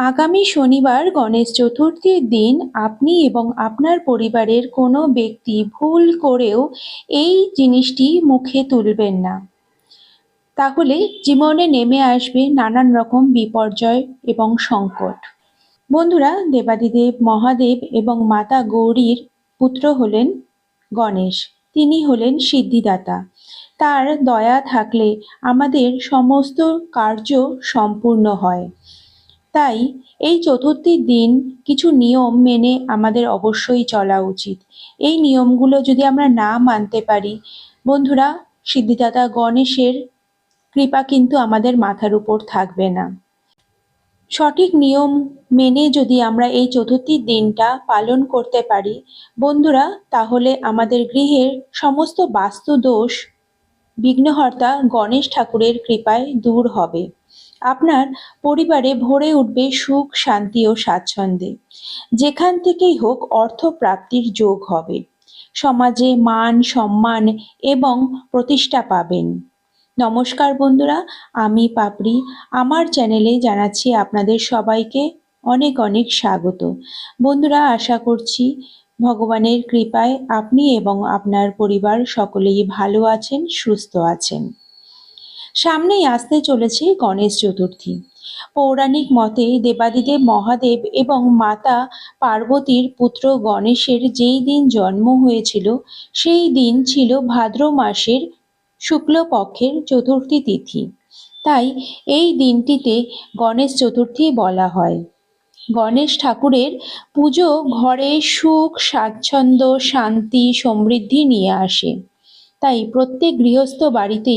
আগামী শনিবার গণেশ চতুর্থীর দিন আপনি এবং আপনার পরিবারের কোনো ব্যক্তি ভুল করেও এই জিনিসটি মুখে তুলবেন না। তাহলে জীবনে নেমে আসবে নানান রকম বিপর্যয় এবং সংকট। বন্ধুরা, দেবাদিদেব, মহাদেব এবং মাতা গৌরীর পুত্র হলেন গণেশ। তিনি হলেন সিদ্ধিদাতা। তার দয়া থাকলে আমাদের সমস্ত কার্য সম্পূর্ণ হয়। তাই এই চতুর্থীর দিন কিছু নিয়ম মেনে আমাদের অবশ্যই চলা উচিত। এই নিয়মগুলো যদি আমরা না মানতে পারি, বন্ধুরা, সিদ্ধিদাতা গণেশের কৃপা কিন্তু আমাদের মাথার উপর থাকবে না। সঠিক নিয়ম মেনে যদি আমরা এই চতুর্থীর দিনটা পালন করতে পারি, বন্ধুরা, তাহলে আমাদের গৃহের সমস্ত বাস্তু দোষ বিঘ্নহর্তা গণেশ ঠাকুরের কৃপায় দূর হবে। আপনার পরিবারে ভরে উঠবে সুখ, শান্তি ও স্বাচ্ছন্দ্যে। যেখান থেকেই হোক অর্থ প্রাপ্তির যোগ হবে। সমাজে মান, সম্মান এবং প্রতিষ্ঠা পাবেন। নমস্কার বন্ধুরা, আমি পাপড়ি। আমার চ্যানেলে জানাচ্ছি আপনাদের সবাইকে অনেক অনেক স্বাগত। বন্ধুরা, আশা করছি ভগবানের কৃপায় আপনি এবং আপনার পরিবার সকলেই ভালো আছেন, সুস্থ আছেন। সামনেই আসতে চলেছে গণেশ চতুর্থী। পৌরাণিক মতে দেবাদিদেব মহাদেব এবং মাতা পার্বতীর পুত্র গণেশের যেই দিন জন্ম হয়েছিল, সেই দিন ছিল ভাদ্র মাসের শুক্লপক্ষের চতুর্থী তিথি। তাই এই দিনটিতে গণেশ চতুর্থী বলা হয়। গণেশ ঠাকুরের পুজো ঘরে সুখ, স্বাচ্ছন্দ্য, শান্তি, সমৃদ্ধি নিয়ে আসে। তাই প্রত্যেক গৃহস্থ বাড়িতে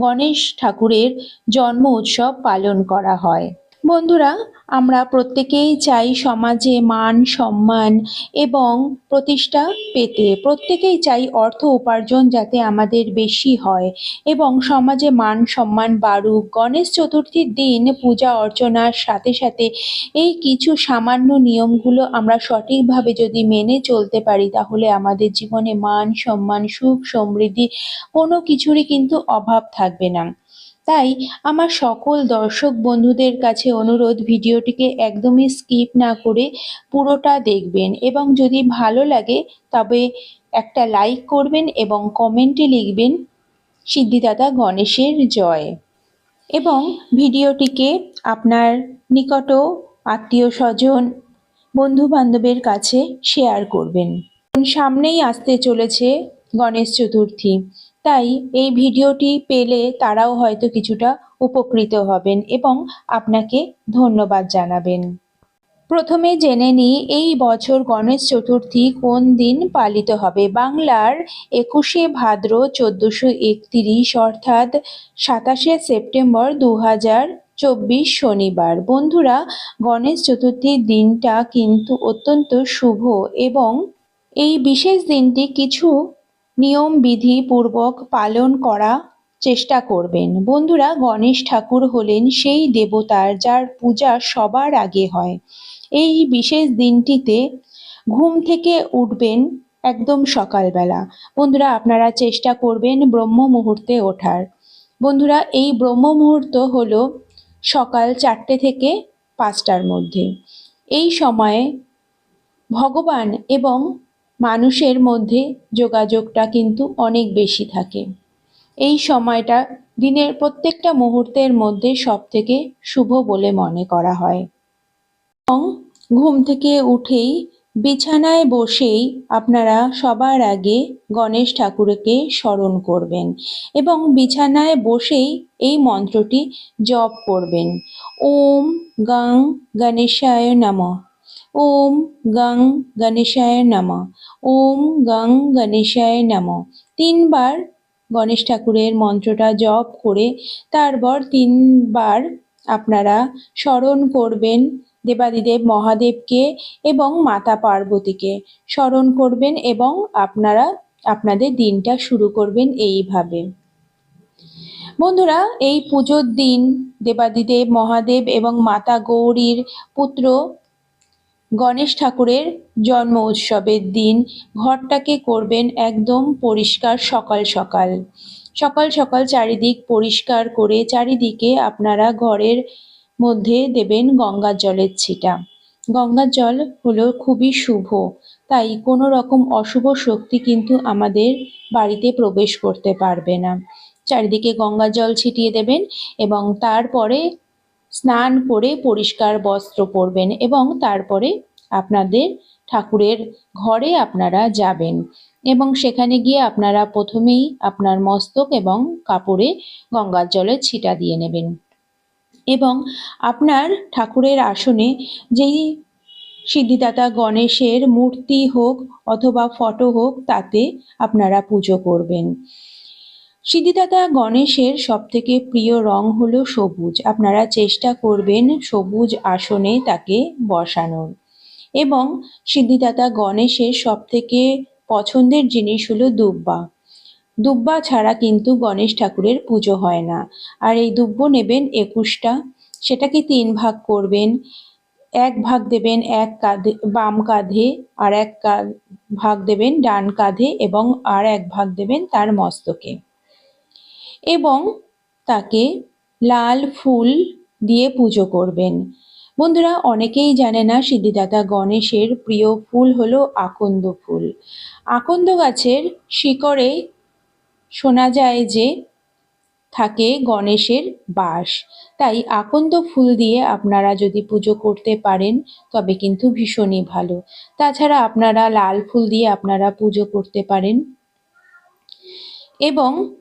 গণেশ ঠাকুরের জন্ম উৎসব পালন করা হয়। বন্ধুরা আমরা প্রত্যেকেই চাই সমাজে মান, সম্মান এবং প্রতিষ্ঠা পেতে। প্রত্যেকেই চাই অর্থ উপার্জন যাতে আমাদের বেশি হয় এবং সমাজে মান, সম্মান বাড়ুক। গণেশ চতুর্থীর দিন পূজা অর্চনার সাথে সাথে এই কিছু সামান্য নিয়মগুলো আমরা সঠিকভাবে যদি মেনে চলতে পারি, তাহলে আমাদের জীবনে মান, সম্মান, সুখ, সমৃদ্ধি কোনো কিছুরই কিন্তু অভাব থাকবে না। তাই আমার সকল দর্শক বন্ধুদের কাছে অনুরোধ, ভিডিওটিকে একদমই স্কিপ না করে পুরোটা দেখবেন এবং যদি ভালো লাগে তবে একটা লাইক করবেন এবং কমেন্টে লিখবেন, সিদ্ধিদাতা গণেশের জয়। এবং ভিডিওটিকে আপনার নিকট আত্মীয় স্বজন বন্ধু বান্ধবের কাছে শেয়ার করবেন। সামনেই আসতে চলেছে গণেশ চতুর্থী। তাই এই ভিডিওটি পেলে তারাও হয়তো কিছুটা উপকৃত হবেন এবং আপনাকে ধন্যবাদ জানাবেন। প্রথমে জেনে নিই এই বছর গণেশ চতুর্থী কোন দিন পালিত হবে? বাংলার একুশে ভাদ্র চোদ্দোশো একতিরিশ অর্থাৎ সাতাশে সেপ্টেম্বর দু চব্বিশ শনিবার। বন্ধুরা, গণেশ চতুর্থীর দিনটা কিন্তু অত্যন্ত শুভ এবং এই বিশেষ দিনটি কিছু নিয়ম বিধি পূর্বক পালন করা চেষ্টা করবেন। বন্ধুরা, গণেশ ঠাকুর হলেন সেই দেবতার যার পূজা সবার আগে হয়। এই বিশেষ দিনটিতে ঘুম থেকে উঠবেন একদম সকালবেলা। বন্ধুরা, আপনারা চেষ্টা করবেন ব্রহ্ম মুহূর্তে ওঠার। বন্ধুরা, এই ব্রহ্ম মুহূর্ত হলো সকাল চারটে থেকে পাঁচটার মধ্যে। এই সময়ে ভগবান এবং মানুষের মধ্যে যোগাযোগটা কিন্তু অনেক বেশি থাকে। এই সময়টা দিনের প্রত্যেকটা মুহূর্তের মধ্যে সব থেকে শুভ বলে মনে করা হয়। এবং ঘুম থেকে উঠেই বিছানায় বসেই আপনারা সবার আগে গণেশ ঠাকুরকে স্মরণ করবেন এবং বিছানায় বসেই এই মন্ত্রটি জপ করবেন। ওম গাং গণেশায় নমঃ। ওম গং গণেশায় নম। ওম গং গণেশায় নম। তিনবার গণেশ ঠাকুরের মন্ত্রটা জপ করে তারপর তিনবার আপনারা স্মরণ করবেন দেবাদিদেব মহাদেবকে এবং মাতা পার্বতীকে। স্মরণ করবেন এবং আপনারা আপনাদের দিনটা শুরু করবেন এইভাবে। বন্ধুরা, এই পুজোর দিন দেবাদিদেব মহাদেব এবং মাতা গৌরীর পুত্র গণেশ ঠাকুরের জন্ম উৎসবের দিন ঘরটাকে করবেন একদম পরিষ্কার সকাল সকাল। সকাল সকাল চারিদিক পরিষ্কার করে চারিদিকে আপনারা ঘরের মধ্যে দেবেন গঙ্গার জলের ছিটা। গঙ্গার জল হলো খুবই শুভ, তাই কোনো রকম অশুভ শক্তি কিন্তু আমাদের বাড়িতে প্রবেশ করতে পারবে না। চারিদিকে গঙ্গা জল ছিটিয়ে দেবেন এবং তারপরে স্নান করে পরিষ্কার বস্ত্র পরবেন এবং তারপরে আপনাদের ঠাকুরের ঘরে আপনারা যাবেন। এবং সেখানে গিয়ে আপনারা প্রথমেই আপনার মস্তক এবং কাপড়ে গঙ্গার জলের ছিটা দিয়ে নেবেন। এবং আপনার ঠাকুরের আসনে যেই সিদ্ধিদাতা গণেশের মূর্তি হোক অথবা ফটো হোক, তাতে আপনারা পুজো করবেন। সিদ্ধিদাতা গণেশের সবথেকে প্রিয় রং হলো সবুজ। আপনারা চেষ্টা করবেন সবুজ আসনে তাকে বসানোর। এবং সিদ্ধিদাতা গণেশের সবথেকে পছন্দের জিনিস হলো দুব্বা। দুব্বা ছাড়া কিন্তু গণেশ ঠাকুরের পুজো হয় না। আর এই দুব্ব নেবেন একুশটা, সেটাকে তিন ভাগ করবেন, এক ভাগ দেবেন এক কাঁধে, বাম কাঁধে, আর এক ভাগ দেবেন ডান কাঁধে এবং আর এক ভাগ দেবেন তার মস্তকে। এবং তাকে লাল ফুল দিয়ে পুজো করবেন। বন্ধুরা, অনেকেই জানে না সিদ্ধিদাতা গণেশের প্রিয় ফুল হলো আকন্দ ফুল। আকন্দ গাছের শিকড়ে শোনা যায় যে থাকে গণেশের বাস। তাই আকন্দ ফুল দিয়ে আপনারা যদি পুজো করতে পারেন, তবে কিন্তু ভীষণই ভালো। তাছাড়া আপনারা লাল ফুল দিয়ে আপনারা পুজো করতে পারেন। এবং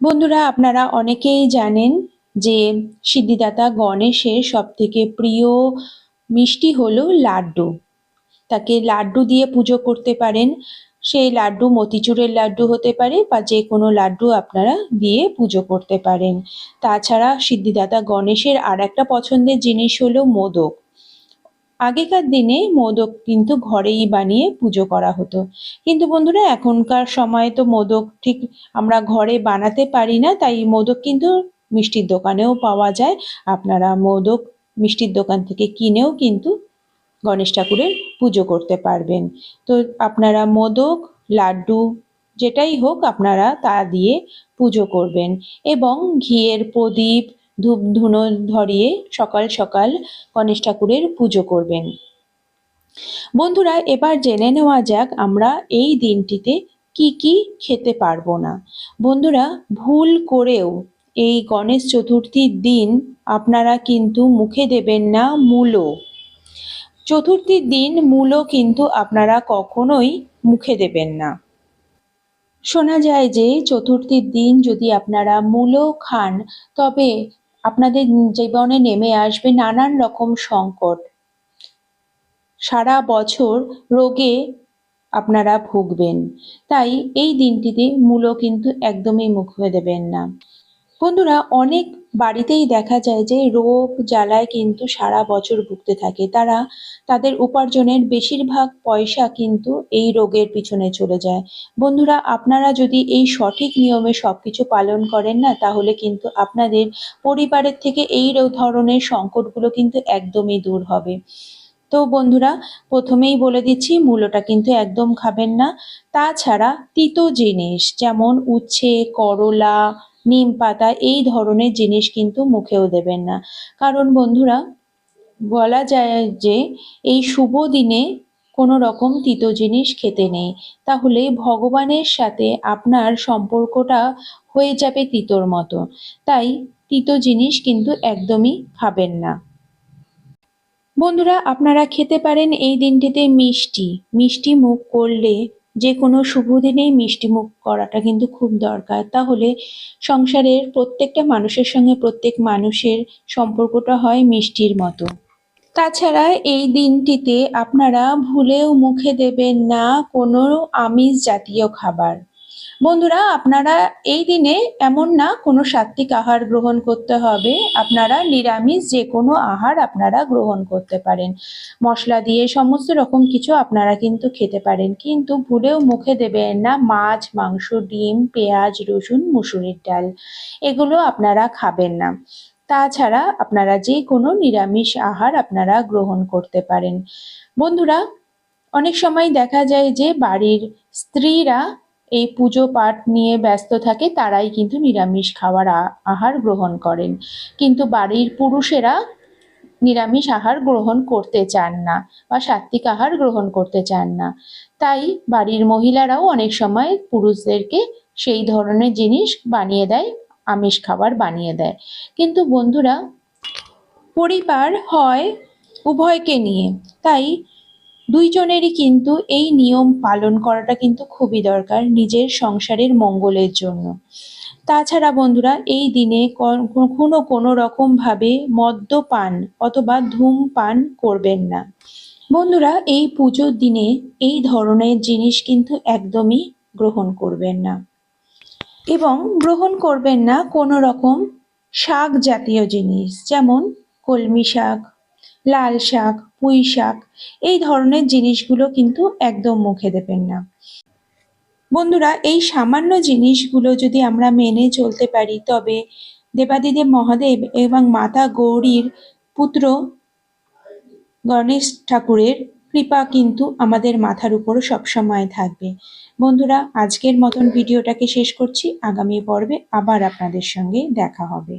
বন্ধুরা, আপনারা অনেকেই জানেন যে সিদ্ধিদাতা গণেশের সবথেকে প্রিয় মিষ্টি হলো লাড্ডু। তাকে লাড্ডু দিয়ে পুজো করতে পারেন। সেই লাড্ডু মতিচুরের লাড্ডু হতে পারে বা যে কোনো লাড্ডু আপনারা দিয়ে পুজো করতে পারেন। তাছাড়া সিদ্ধিদাতা গণেশের আর একটা পছন্দের জিনিস হলো মোদক। আগেকার দিনে মোদক কিন্তু ঘরেই বানিয়ে পুজো করা হতো। কিন্তু বন্ধুরা, এখনকার সময়ে তো মোদক ঠিক আমরা ঘরে বানাতে পারি না, তাই মোদক কিন্তু মিষ্টির দোকানেও পাওয়া যায়। আপনারা মোদক মিষ্টির দোকান থেকে কিনেও কিন্তু গণেশ ঠাকুরের পুজো করতে পারবেন। তো আপনারা মোদক, লাড্ডু যেটাই হোক আপনারা তা দিয়ে পুজো করবেন। এবং ঘিয়ের প্রদীপ ধূপ ধুনো ধরিয়ে সকাল সকাল গণেশ ঠাকুরের পুজো করবেন। বন্ধুরা, এবার জেনে নেওয়া যাক আমরা এই দিনটিতে কি কি খেতে পারব না। বন্ধুরা, ভুল করেও এই গণেশ চতুর্থীর দিন আপনারা কিন্তু মুখে দেবেন না মূলো। চতুর্থীর দিন মূলো কিন্তু আপনারা কখনোই মুখে দেবেন না। শোনা যায় যে, চতুর্থীর দিন যদি আপনারা মূলো খান, তবে আপনাদের জীবনে নেমে আসবে নানান রকম সংকট। সারা বছর রোগে আপনারা ভুগবেন। তাই এই দিনটিতে মূল কিন্তু একদমই মুখ হয়ে দেবেন না। বন্ধুরা, অনেক বাড়িতেই দেখা যায় যে রোগ জ্বালায় কিন্তু সারা বছর ভুগতে থাকে। তারা তাদের উপার্জনের বেশিরভাগ পয়সা কিন্তু এই রোগের পিছনে চলে যায়। বন্ধুরা, আপনারা যদি এই সঠিক নিয়মে সব কিছু পালন করেন না, তাহলে কিন্তু আপনাদের পরিবারের থেকে এই ধরনের সংকটগুলো কিন্তু একদমই দূর হবে। তো বন্ধুরা, প্রথমেই বলে দিচ্ছি মূলোটা কিন্তু একদম খাবেন না। তাছাড়া তিতো জিনিস, যেমন উচ্ছে, করলা নিম পাতা, এই ধরনের জিনিস কিন্তু মুখেও দেবেন না। কারণ বন্ধুরা, বলা যায় যে এই শুভ দিনে কোনো রকম তিতো জিনিস খেতে নেই। তাহলে ভগবানের সাথে আপনার সম্পর্কটা হয়ে যাবে তিতোর মতো। তাই তিতো জিনিস কিন্তু একদমই খাবেন না। বন্ধুরা, আপনারা খেতে পারেন এই দিনটিতে মিষ্টি। মিষ্টি মুখ করলে যে কোনো শুভ দিনেই মিষ্টিমুখ করাটা কিন্তু খুব দরকার। তাহলে সংসারের প্রত্যেকটা মানুষের সঙ্গে প্রত্যেক মানুষের সম্পর্কটা হয় মিষ্টির মতো। তাছাড়া এই দিনটিতে আপনারা ভুলেও মুখে দেবেন না কোনো আমিষ জাতীয় খাবার। বন্ধুরা, আপনারা এই দিনে এমন না, কোনো সাত্বিক আহার গ্রহণ করতে হবে। আপনারা নিরামিষ যে কোনো আহার আপনারা গ্রহণ করতে পারেন। মশলা দিয়ে সমস্ত রকম কিছু আপনারা কিন্তু খেতে পারেন। কিন্তু ভুলেও মুখে দেবেন না মাছ, মাংস, ডিম, পেঁয়াজ, রসুন, মুসুরির ডাল। এগুলো আপনারা খাবেন না। তাছাড়া আপনারা যে কোনো নিরামিষ আহার আপনারা গ্রহণ করতে পারেন। বন্ধুরা, অনেক সময় দেখা যায় যে বাড়ির স্ত্রীরা এই পুজো পাঠ নিয়ে ব্যস্ত থাকে তারাই কিন্তু নিরামিষ খাওয়ার আহার গ্রহণ করেন। কিন্তু বাড়ির পুরুষেরা নিরামিষ আহার গ্রহণ করতে চান না বা সাত্বিক আহার গ্রহণ করতে চান না। তাই বাড়ির মহিলারাও অনেক সময় পুরুষদেরকে সেই ধরনের জিনিস বানিয়ে দেয়, আমিষ খাবার বানিয়ে দেয়। কিন্তু বন্ধুরা, পরিবার হয় উভয়কে নিয়ে। তাই দুইজনেরই কিন্তু এই নিয়ম পালন করাটা কিন্তু খুবই দরকার নিজের সংসারের মঙ্গলের জন্য। তাছাড়া বন্ধুরা, এই দিনে কখনো কোনো রকমভাবে মদ্যপান অথবা ধূমপান করবেন না। বন্ধুরা, এই পুজোর দিনে এই ধরনের জিনিস কিন্তু একদমই গ্রহণ করবেন না। এবং গ্রহণ করবেন না কোনো রকম শাক জাতীয় জিনিস, যেমন কলমি শাক, লাল শাক পুঁই শাক এই ধরনের জিনিসগুলো কিন্তু একদম মুখে দেবেন না। বন্ধুরা, এই সামান্য জিনিসগুলো যদি আমরা মেনে চলতে পারি, তবে দেবাদিদেব মহাদেব এবং মাতা গৌরীর পুত্র গণেশ ঠাকুরের কৃপা কিন্তু আমাদের মাথার উপর সবসময় থাকবে। বন্ধুরা, আজকের মতন ভিডিওটাকে শেষ করছি। আগামী পর্বে আবার আপনাদের সঙ্গে দেখা হবে।